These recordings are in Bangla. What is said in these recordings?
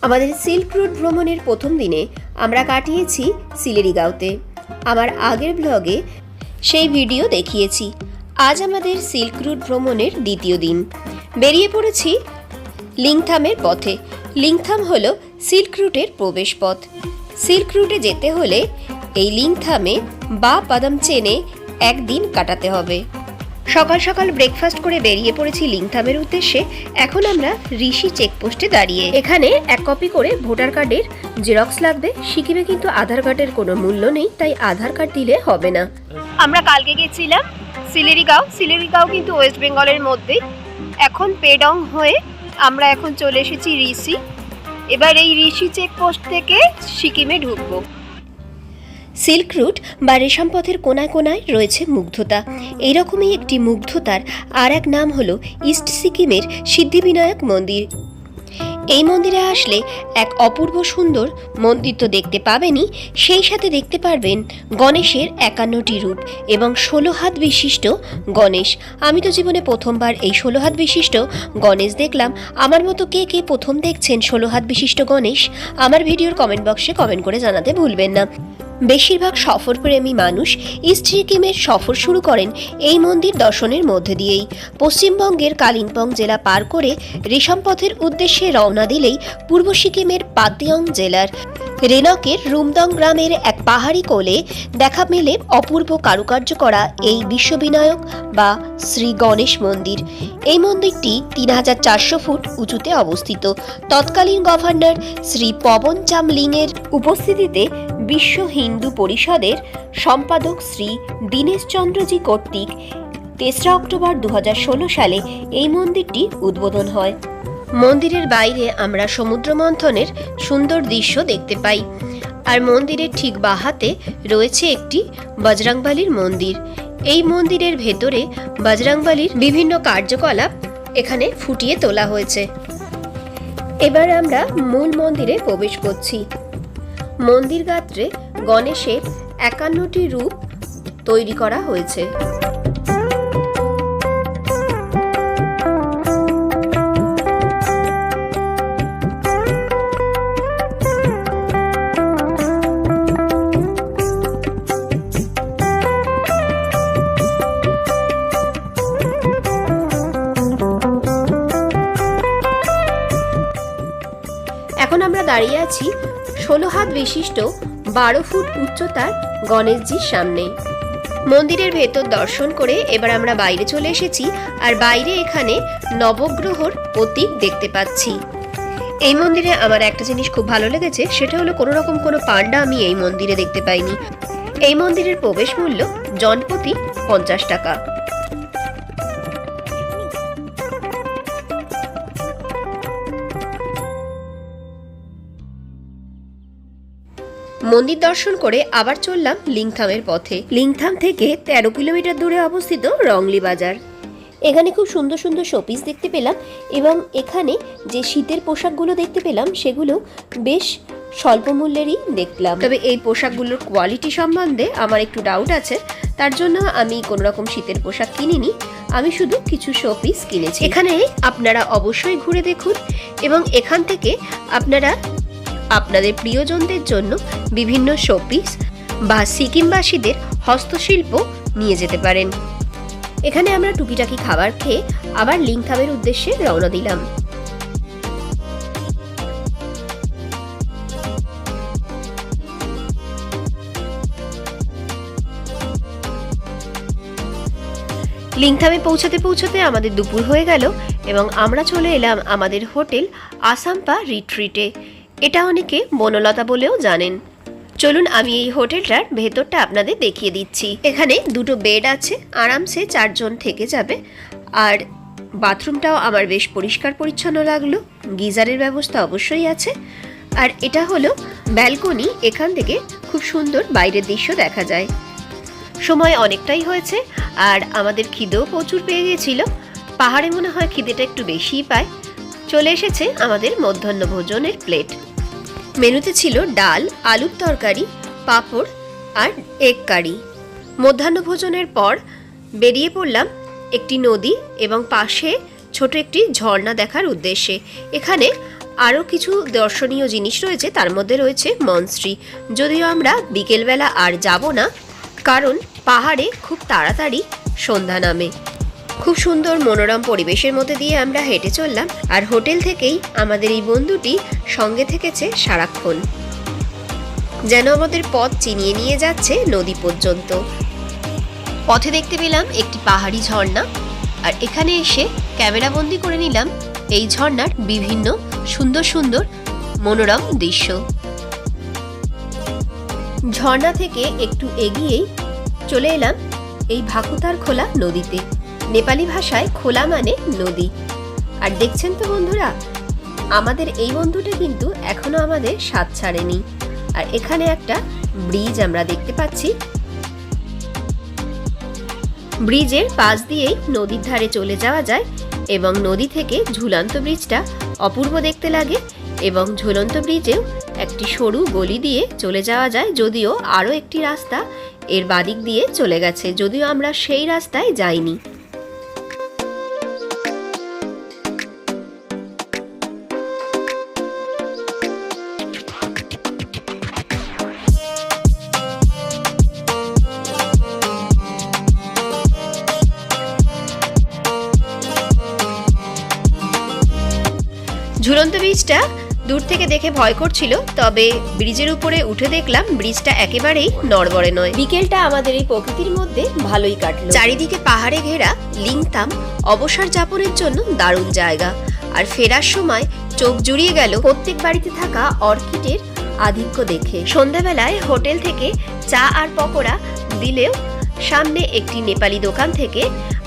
আমাদের সিল্ক রুট ভ্রমণের প্রথম দিনে আমরা কাটিয়েছি সিলেরিগাঁওতে। আমার আগের ব্লগে সেই ভিডিও দেখিয়েছি। আজ আমাদের সিল্ক রুট ভ্রমণের দ্বিতীয় দিন। বেরিয়ে পড়েছি লিংথামের পথে। লিংথাম হলো সিল্ক রুটের প্রবেশ পথ। সিল্ক রুটে যেতে হলে এই লিংথামে বা পাদাম চেনে একদিন কাটাতে হবে। সকাল সকাল ব্রেকফাস্ট করে বেরিয়ে পড়েছি লিংথামের উদ্দেশ্যে। এখন আমরা ঋষি চেকপোস্টে দাঁড়িয়ে। এখানে এক কপি করে ভোটার কার্ডের জেরক্স লাগবে। সিকিমে কিন্তু আধার কার্ডের কোনো মূল্য নেই, তাই আধার কার্ড দিলে হবে না। আমরা কালকে গেছিলাম সিলেরিগাঁও। সিলেরিগাঁও কিন্তু ওয়েস্ট বেঙ্গলের মধ্যে। এখন পেডং হয়ে আমরা এখন চলে এসেছি ঋষি। এবার এই ঋষি চেকপোস্ট থেকে সিকিমে ঢুকবো। সিল্ক রুট বা রেশম পথের কোনায় কোনায় রয়েছে মুগ্ধতা। এইরকমই একটি মুগ্ধতার আর এক নাম হল ইস্ট সিকিমের সিদ্ধিবিনায়ক মন্দির। এই মন্দিরে আসলে এক অপূর্ব সুন্দর মন্দির তো দেখতে পাবেনই, সেই সাথে দেখতে পারবেন গণেশের একান্নটি রূপ এবং ষোলো হাত বিশিষ্ট গণেশ। আমি তো জীবনে প্রথমবার এই ষোলো হাত বিশিষ্ট গণেশ দেখলাম। আমার মতো কে কে প্রথম দেখছেন ষোলো হাত বিশিষ্ট গণেশ, আমার ভিডিওর কমেন্ট বক্সে কমেন্ট করে জানাতে ভুলবেন না। বেশিরভাগ সফরপ্রেমী মানুষ ইস্ট সিকিমের সফর শুরু করেন এই মন্দির দর্শনের মধ্যে দিয়েই। পশ্চিমবঙ্গের কালিম্পং জেলা পার করে রেশম পথের উদ্দেশ্যে রওনা দিলেই পূর্ব সিকিমের পাতিয়ং জেলার রেনকের রুমদং গ্রামের এক পাহাড়ি কোলে দেখা মেলে অপূর্ব কারুকার্য করা এই বিশ্ববিনায়ক বা শ্রী গণেশ মন্দির। এই মন্দিরটি তিন হাজার চারশো ফুট উঁচুতে অবস্থিত। তৎকালীন গভর্নর শ্রী পবন চামলিংয়ের উপস্থিতিতে বিশ্ব হিন্দু পরিষদের সম্পাদক শ্রী দীনেশ চন্দ্রজি কর্তৃক তেসরা অক্টোবর দু হাজার ষোলো সালে এই মন্দিরটি উদ্বোধন হয়। মন্দিরের বাইরে আমরা সমুদ্র মন্থনের সুন্দর দৃশ্য দেখতে পাই। আর মন্দিরের ঠিক বাহাতে রয়েছে একটি বজরাংবালির মন্দির। এই মন্দিরের ভেতরে বজরাংবালির বিভিন্ন কার্যকলাপ এখানে ফুটিয়ে তোলা হয়েছে। এবার আমরা মূল মন্দিরে প্রবেশ করছি। মন্দির গাত্রে গণেশের একান্নটি রূপ তৈরি করা হয়েছে। দাঁড়িয়ে আছি, ষোলো হাত বিশিষ্ট, বারো ফুট উচ্চতার গণেশজির সামনে মন্দিরের ভেতর দর্শন করে এবার আমরা বাইরে চলে এসেছি আর বাইরে এখানে নবগ্রহর প্রতীক দেখতে পাচ্ছি। এই মন্দিরে আমার একটা জিনিস খুব ভালো লেগেছে, সেটা হলো কোনো রকম কোনো পান্ডা আমি এই মন্দিরে দেখতে পাইনি। এই মন্দিরের প্রবেশ মূল্য জনপ্রতি পঞ্চাশ টাকা। মন্দির দর্শন করে আবার চললাম লিংথামের পথে। লিংথাম থেকে তেরো কিলোমিটার দূরে অবস্থিত রংলি বাজার। এখানে খুব সুন্দর সুন্দর শোপিস দেখতে পেলাম এবং এখানে যে শীতের পোশাকগুলো দেখতে পেলাম সেগুলো বেশ স্বল্প মূল্যেরই দেখলাম। তবে এই পোশাকগুলোর কোয়ালিটি সম্বন্ধে আমার একটু ডাউট আছে। তার জন্য আমি কোনো রকম শীতের পোশাক কিনিনি। আমি শুধু কিছু শোপিস কিনেছি। এখানে আপনারা অবশ্যই ঘুরে দেখুন এবং এখান থেকে আপনারা আপনাদের প্রিয়জনদের জন্য বিভিন্ন শোপিস বা সিকিমবাসীদের হস্তশিল্প নিয়ে যেতে পারেন। এখানে আমরা টুকিটাকি খাবার খেয়ে আবার লিংথামের উদ্দেশ্যে রওনা দিলাম। লিংথামে পৌঁছাতে পৌঁছাতে আমাদের দুপুর হয়ে গেল এবং আমরা চলে এলাম আমাদের হোটেল আসাম্পা রিট্রিটে। এটা অনেকে বনলতা বলেও জানেন। চলুন আমি এই হোটেলটার ভেতরটা আপনাদের দেখিয়ে দিচ্ছি। এখানে দুটো বেড আছে, আরামসে চারজন থেকে যাবে। আর বাথরুমটাও আমার বেশ পরিষ্কার পরিচ্ছন্ন লাগল, গিজারের ব্যবস্থা অবশ্যই আছে। আর এটা হলো ব্যালকনি, এখান থেকে খুব সুন্দর বাইরের দৃশ্য দেখা যায়। সময় অনেকটাই হয়েছে, আর আমাদের খিদেও প্রচুর পেয়ে গেছিল। পাহাড়ে মনে হয় খিদেটা একটু বেশিই পায়। চলে এসেছে আমাদের মধ্যাহ্ন ভোজনের প্লেট। মেনুতে ছিল ডাল, আলুর তরকারি, পাঁপড় আর এগ কারি। মধ্যাহ্ন ভোজনের পর বেরিয়ে পড়লাম একটি নদী এবং পাশে ছোট একটি ঝর্ণা দেখার উদ্দেশ্যে। এখানে আরও কিছু দর্শনীয় জিনিস রয়েছে, তার মধ্যে রয়েছে মনস্ট্রি যদিও আমরা বিকেলবেলা আর যাব না, কারণ পাহাড়ে খুব তাড়াতাড়ি সন্ধ্যা নামে। খুব সুন্দর মনোরম পরিবেশের মধ্যে দিয়ে আমরা হেঁটে চললাম। আর হোটেল থেকেই আমাদের এই বন্ধুটি সঙ্গে থেকেছে সারাক্ষণ। যেন আমাদের পথ চিনিয়ে নিয়ে যাচ্ছে নদী পর্যন্ত। পথে দেখতে পেলাম একটি পাহাড়ি ঝর্ণা। আর এখানে এসে ক্যামেরাবন্দি করে নিলাম এই ঝর্ণার বিভিন্ন সুন্দর সুন্দর মনোরম দৃশ্য। ঝর্ণা থেকে একটু এগিয়েই চলে এলাম এই ভাকুতার খোলা নদীতে। নেপালি ভাষায় খোলা মানে নদী। আর দেখছেন তো বন্ধুরা, আমাদের এই বন্ধুটা কিন্তু এখনও আমাদের স্বাদ ছাড়েনি। আর এখানে একটা ব্রিজ আমরা দেখতে পাচ্ছি। ব্রিজের পাশ দিয়েই নদীর ধারে চলে যাওয়া যায় এবং নদী থেকে ঝুলন্ত ব্রিজটা অপূর্ব দেখতে লাগে এবং ঝুলন্ত ব্রিজেও একটি সরু গলি দিয়ে চলে যাওয়া যায় যদিও আরও একটি রাস্তা এর বাদিক দিয়ে চলে গেছে, যদিও আমরা সেই রাস্তায় যাইনি। দূর থেকে দেখে ভয় করছিল তবে ব্রিজের উপরে উঠে দেখলাম ব্রিজটা একেবারেই নড়বড়ে নয়। বিকেলটা আমাদের এই প্রকৃতির মধ্যে ভালোই কাটলো। চারিদিকে পাহাড়ে ঘেরা লিংতাম অবসর যাপনের জন্য দারুণ জায়গা। আর ফেরার সময় চোখ জুড়িয়ে গেল প্রত্যেক বাড়িতে থাকা অর্কিডের আধিক্য দেখে। সন্ধ্যাবেলায় হোটেল থেকে চা আর পকোড়া দিলেও সামনে একটি নেপালি দোকান থেকে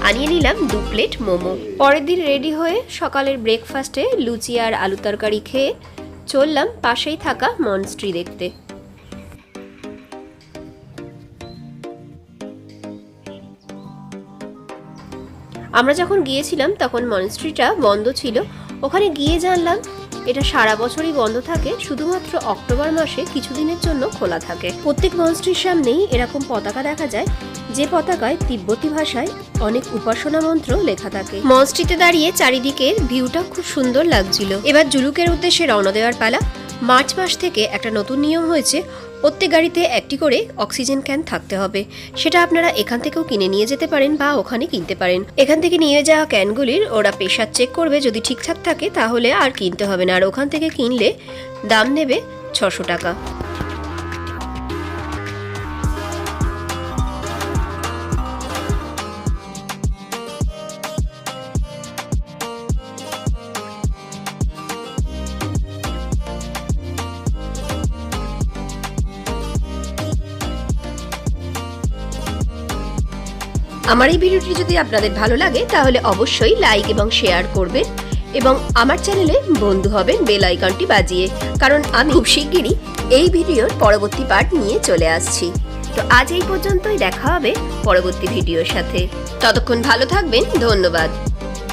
আনিয়ে নিলাম দু প্লেট মোমো। পরের দিন রেডি হয়ে সকালের ব্রেকফাস্টে লুচি আর আলু তরকারি খেয়ে চললাম পাশেই থাকা মনস্ট্রি দেখতে। আমরা যখন গিয়েছিলাম, তখন মনস্ট্রিটা বন্ধ ছিল। ওখানে গিয়ে জানলাম এটা সারা বছরই বন্ধ থাকে, শুধুমাত্র অক্টোবর মাসে কিছুদিনের জন্য খোলা থাকে। প্রত্যেক মঞ্চটির সামনেই এরকম পতাকা দেখা যায়, যে পতাকায় তিব্বতী ভাষায় অনেক উপাসনা মন্ত্র লেখা থাকে। মঞ্চটিতে দাঁড়িয়ে চারিদিকের ভিউটা খুব সুন্দর লাগছিল। এবার জুলুকের উদ্দেশ্যে রওনা দেওয়ার পালা। মার্চ মাস থেকে একটা নতুন নিয়ম হয়েছে প্রত্যেক গাড়িতে একটি করে অক্সিজেন ক্যান থাকতে হবে। সেটা আপনারা এখান থেকেও কিনে নিয়ে যেতে পারেন বা ওখানে কিনতে পারেন। এখান থেকে নিয়ে যাওয়া ক্যানগুলির ওরা পেশার চেক করবে। যদি ঠিকঠাক থাকে তাহলে আর কিনতে হবে না। আর ওখান থেকে কিনলে দাম নেবে ছশো টাকা। আমার এই ভিডিওটি যদি আপনাদের ভালো লাগে, তাহলে অবশ্যই লাইক এবং শেয়ার করবেন এবং আমার চ্যানেলে বন্ধু হবেন বেল আইকনটি বাজিয়ে। কারণ আমি খুব শিগগিরই এই ভিডিওর পরবর্তী পার্ট নিয়ে চলে আসছি। তো আজ এই পর্যন্তই দেখা হবে পরবর্তী ভিডিওর সাথে। ততক্ষণ ভালো থাকবেন, ধন্যবাদ।